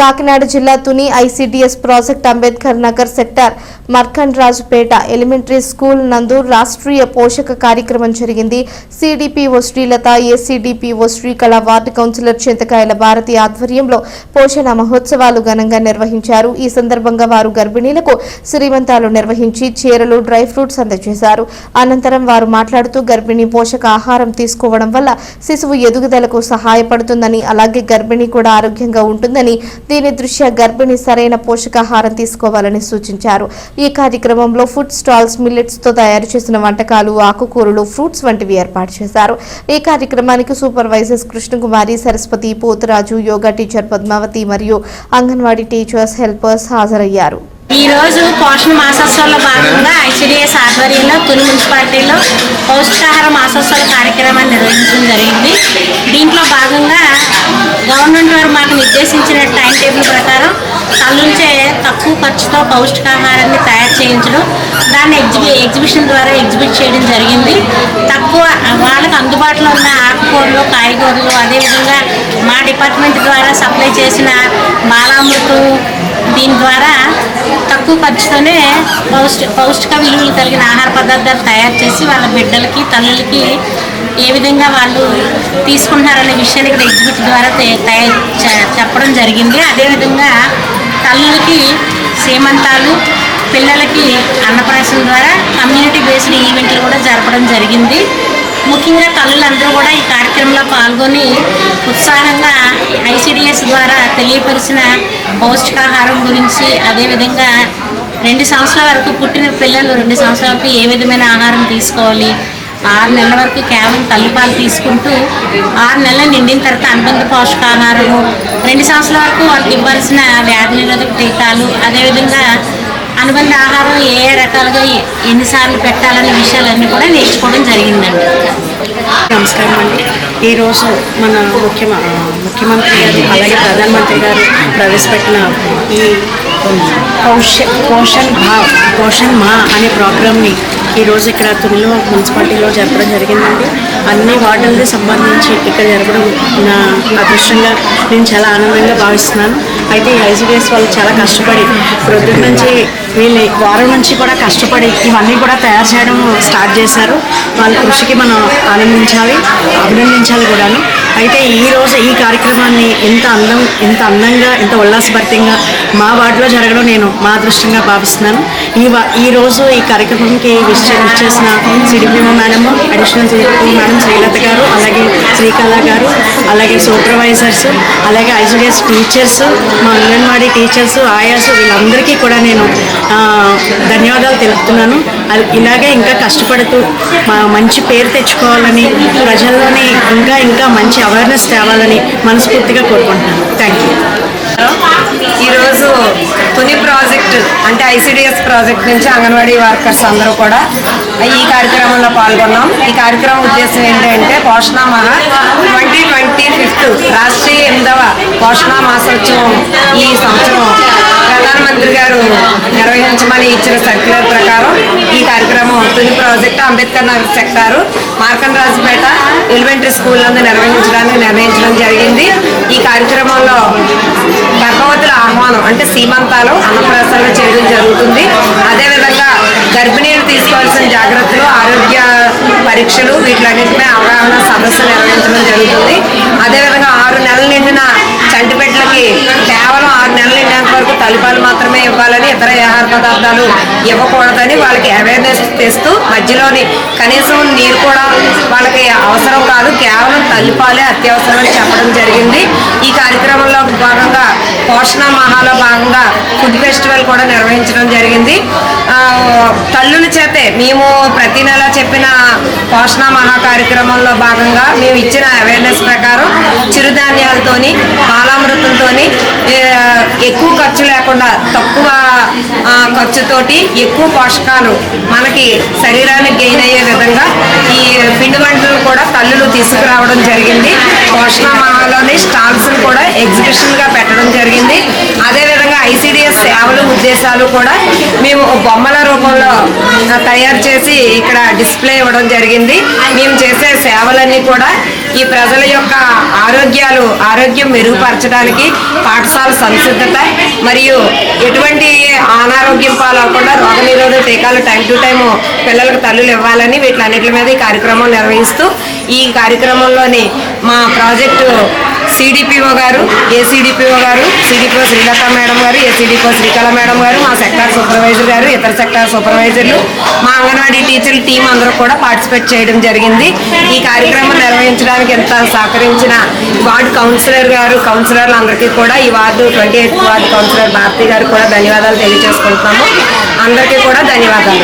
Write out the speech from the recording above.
కాకినాడ జిల్లా Tuni ICDS project Ambedkar Nagar sector Markandrajupeta elementary school నందు రాష్ట్రీయ పోషక కార్యక్రమం జరిగింది. CDPO Srilatha ACDPO Srikala ward councillor Chintakayala Bharathi ఆధ్వర్యంలో పోషణ మహోత్సవాలు ఘనంగా నిర్వహించారు. ఈ సందర్భంగా వారు గర్భిణీలకు శ్రీమంతాలు నిర్వహించి చీరలు డ్రై ఫ్రూట్స్ అందజేశారు. అనంతరం వారు మాట్లాడుతూ గర్భిణీ పోషక ఆహారం తీసుకోవడం వల్ల శిశువు ఎదుగుదలకు సహాయపడుతుందని అలాగే గర్భిణీ కూడా ఆరోగ్యంగా ఉంటుందని దీని దృష్ట్యా గర్భిణి సరైన పోషకాహారం తీసుకోవాలని సూచించారు. ఈ కార్యక్రమంలో ఫుడ్ స్టాల్స్ మిల్లెట్స్తో తయారు చేసిన వంటకాలు ఆకుకూరలు ఫ్రూట్స్ వంటివి ఏర్పాటు చేశారు. ఈ కార్యక్రమానికి సూపర్వైజర్స్ కృష్ణకుమారి సరస్వతి పోతురాజు యోగా టీచర్ పద్మావతి మరియు అంగన్వాడీ టీచర్స్ హెల్పర్స్ హాజరయ్యారు. ఈ రోజు పోషణ మాసోత్సవంలో భాగంగా ఐసిడిఎస్ ఆధ్వర్యంలో తుని మున్సిపాలిటీలో పౌష్టికాహార మాసోత్సవాల కార్యక్రమాన్ని నిర్వహించడం జరిగింది. దీంట్లో భాగంగా గవర్నమెంట్ వారు మాకు నిర్దేశించిన టైం టేబుల్ ప్రకారం తల్లుంచే తక్కువ ఖర్చుతో పౌష్టికాహారాన్ని తయారు చేయించడం దాన్ని ఎగ్జిబి ఎగ్జిబిషన్ ద్వారా ఎగ్జిబిట్ చేయడం జరిగింది. తక్కువ వాళ్ళకి అందుబాటులో ఉన్న ఆకుకూరలు కాయగూరలు అదేవిధంగా మా డిపార్ట్మెంట్ ద్వారా సప్లై చేసిన బాలామృతం దీని ద్వారా తక్కువ ఖర్చుతోనే పౌష్టి పౌష్టిక విలువలు కలిగిన ఆహార పదార్థాలు తయారు చేసి వాళ్ళ బిడ్డలకి తల్లులకి ఏ విధంగా వాళ్ళు తీసుకుంటున్నారనే విషయాన్ని ఇక్కడ ఎగ్జిబిట్ ద్వారా తే- తయారు చే- చెప్పడం జరిగింది. అదేవిధంగా తల్లులకి సీమంతాలు పిల్లలకి అన్నప్రాసం ద్వారా కమ్యూనిటీ బేస్డ్ ఈవెంట్లు కూడా జరపడం జరిగింది. ముఖ్యంగా తల్లులందరూ కూడా ఈ కార్యక్రమంలో పాల్గొని ఉత్సాహంగా తెలియపరిచిన పౌష్టికాహారం గురించి అదేవిధంగా రెండు సంవత్సరాల వరకు పుట్టిన పిల్లలు రెండు సంవత్సరాల వరకు ఏ విధమైన ఆహారం తీసుకోవాలి? ఆరు నెలల వరకు కేవలం తల్లిపాలు తీసుకుంటూ ఆరు నెలలు నిండిన తర్వాత అనుబంధ పోషకాహారము రెండు సంవత్సరాల వరకు వాళ్ళకి ఇవ్వాల్సిన వ్యాధి నిరోధక టీకాలు అదేవిధంగా అనుబంధ ఆహారం ఏ ఏ రకాలుగా ఎన్నిసార్లు పెట్టాలనే విషయాలన్నీ కూడా నేర్చుకోవడం జరిగిందండి. నమస్కారం అండి. ఈరోజు మన ముఖ్యమ ముఖ్యమంత్రి గారు అలాగే ప్రధానమంత్రి గారు ప్రవేశపెట్టిన ఈ పౌష పోషన్ భావ్ పోషన్ మా అనే ప్రోగ్రామ్ని ఈరోజు ఇక్కడ తునిలో మున్సిపాలిటీలో జరపడం జరిగిందండి. అన్ని వార్డులకి సంబంధించి ఇక్కడ జరపడం నా అదృష్టంగా నేను చాలా ఆనందంగా భావిస్తున్నాను. అయితే ఈ ఐసీడీఎస్ వాళ్ళు చాలా కష్టపడి ప్రొద్దున నుంచి వీళ్ళు వారం నుంచి కూడా కష్టపడి ఇవన్నీ కూడా తయారు చేయడం స్టార్ట్ చేశారు. వాళ్ళ కృషికి మనం ఆనందించాలి అభినందించాలి కూడాను. అయితే ఈ రోజు ఈ కార్యక్రమాన్ని ఇంత అందం ఇంత అందంగా ఇంత ఉల్లాసభరితంగా మా వార్డులో జరగడం నేను మా అదృష్టంగా భావిస్తున్నాను. ఈ ఈరోజు ఈ కార్యక్రమంకి విశ్చే చేసిన CDPO madam additional CDPM madam Srilatha గారు అలాగే శ్రీకళ గారు అలాగే సూపర్వైజర్స్ అలాగే ఐసీడిఎస్ టీచర్స్ మా అంగన్వాడీ టీచర్స్ ఆయాస్ వీళ్ళందరికీ కూడా నేను ధన్యవాదాలు తెలుపుతున్నాను. ఇలాగే ఇంకా కష్టపడుతూ మా మంచి పేరు తెచ్చుకోవాలని ప్రజల్లోని ఇంకా ఇంకా మంచి అవేర్నెస్ తేవాలని మనస్ఫూర్తిగా కోరుకుంటున్నాను. థ్యాంక్ యూ ఈరోజు తుని ప్రాజెక్ట్ అంటే ఐసిడిఎస్ ప్రాజెక్ట్ నుంచి అంగన్వాడీ వర్కర్స్ అందరూ కూడా ఈ కార్యక్రమంలో పాల్గొన్నాం. ఈ కార్యక్రమం ఉద్దేశం ఏంటంటే పోషణ మహా ట్వంటీ ట్వంటీ ఫిఫ్త్ రాష్ట్రీయ ఎనిమిదవ పోషణ మాసోత్సవం ఈ సంవత్సరం నిర్వహించమని ఇచ్చిన సర్క్యులర్ ప్రకారం ఈ కార్యక్రమం Tuni project Ambedkar Nagar sector Markandrajupeta elementary school నందు నిర్వహించడానికి నిర్ణయించడం జరిగింది. ఈ కార్యక్రమంలో గర్భవతుల ఆహ్వానం అంటే సీమంతాలు అన్నప్రాసనలు చేయడం జరుగుతుంది. అదేవిధంగా గర్భిణీలు తీసుకోవాల్సిన జాగ్రత్తలు ఆరోగ్య పరీక్షలు వీటిలన్నింటిపై అవగాహన సదస్సు నిర్వహించడం జరుగుతుంది. అదేవిధంగా ఆరు నెలలు నిండిన చంటిపెట్లకి కేవలం ఆరు నెలలు నిండినంత వరకు తలిపాలు మాత్రమే ఇవ్వాలి. ఇతర ఆహార పదార్థాలు ఇవ్వకూడదని వాళ్ళకి అవేర్నెస్ తెస్తూ మధ్యలోని కనీసం నీరు కూడా వాళ్ళకి అవసరం కాదు కేవలం తల్లిపాలే అత్యవసరం అని చెప్పడం జరిగింది. ఈ కార్యక్రమంలో భాగంగా పోషణ మహాలో భాగంగా ఫుడ్ ఫెస్టివల్ కూడా నిర్వహించడం జరిగింది. తల్లుల చేతే మేము ప్రతి నెల చెప్పిన పోషణ మహా కార్యక్రమంలో భాగంగా మేము ఇచ్చిన అవేర్నెస్ ప్రకారం చిరుధాన్యాలతోని బాలామృతంతోని ఎక్కువ ఖర్చు లేకుండా తక్కువ ఖర్చుతోటి ఎక్కువ పోషకాలు మనకి శరీరానికి గెయిన్ అయ్యే విధంగా ఈ పిండి వంటలు కూడా తల్లులు తీసుకురావడం జరిగింది. పోషణ మహాలోని స్టాల్స్ కూడా ఎగ్జిబిషన్గా పెట్టడం జరిగింది. అదేవిధంగా ఐసిడిఎస్ సేవలు ఉద్దేశాలు కూడా మేము బొమ్మల రూపంలో తయారు చేసి ఇక్కడ డిస్ప్లే ఇవ్వడం జరిగింది. మేము చేసే సేవలన్నీ కూడా ఈ ప్రజల యొక్క ఆరోగ్యాలు ఆరోగ్యం మెరుగుపరచడానికి పాఠశాల సంసిద్ధత మరియు ఎటువంటి అనారోగ్యం పాలవకుండా రోగనిరోధక టీకాలు టైం టు టైం పిల్లలకు తల్లులు ఇవ్వాలని వీటిలన్నిటి మీద ఈ కార్యక్రమం నిర్వహిస్తూ ఈ కార్యక్రమంలోని మా ప్రాజెక్టు సిడిపిఓ గారు ఏసీడిపిఓ గారు సిడిపిఓ శ్రీలత మేడం గారు ఏసీడిపిఓ శ్రీకళ మేడం గారు మా సెక్టార్ సూపర్వైజర్ గారు ఇతర సెక్టార్ సూపర్వైజర్లు మా అంగన్వాడీ టీచర్ టీం అందరూ కూడా పార్టిసిపేట్ చేయడం జరిగింది. ఈ కార్యక్రమం నిర్వహించడానికి ఎంత సహకరించిన వార్డు కౌన్సిలర్ గారు కౌన్సిలర్లు అందరికీ కూడా ఈ ward twenty eighth ward councillor Bharathi గారు కూడా ధన్యవాదాలు తెలియజేసుకుంటున్నాము. అందరికీ కూడా ధన్యవాదాలు.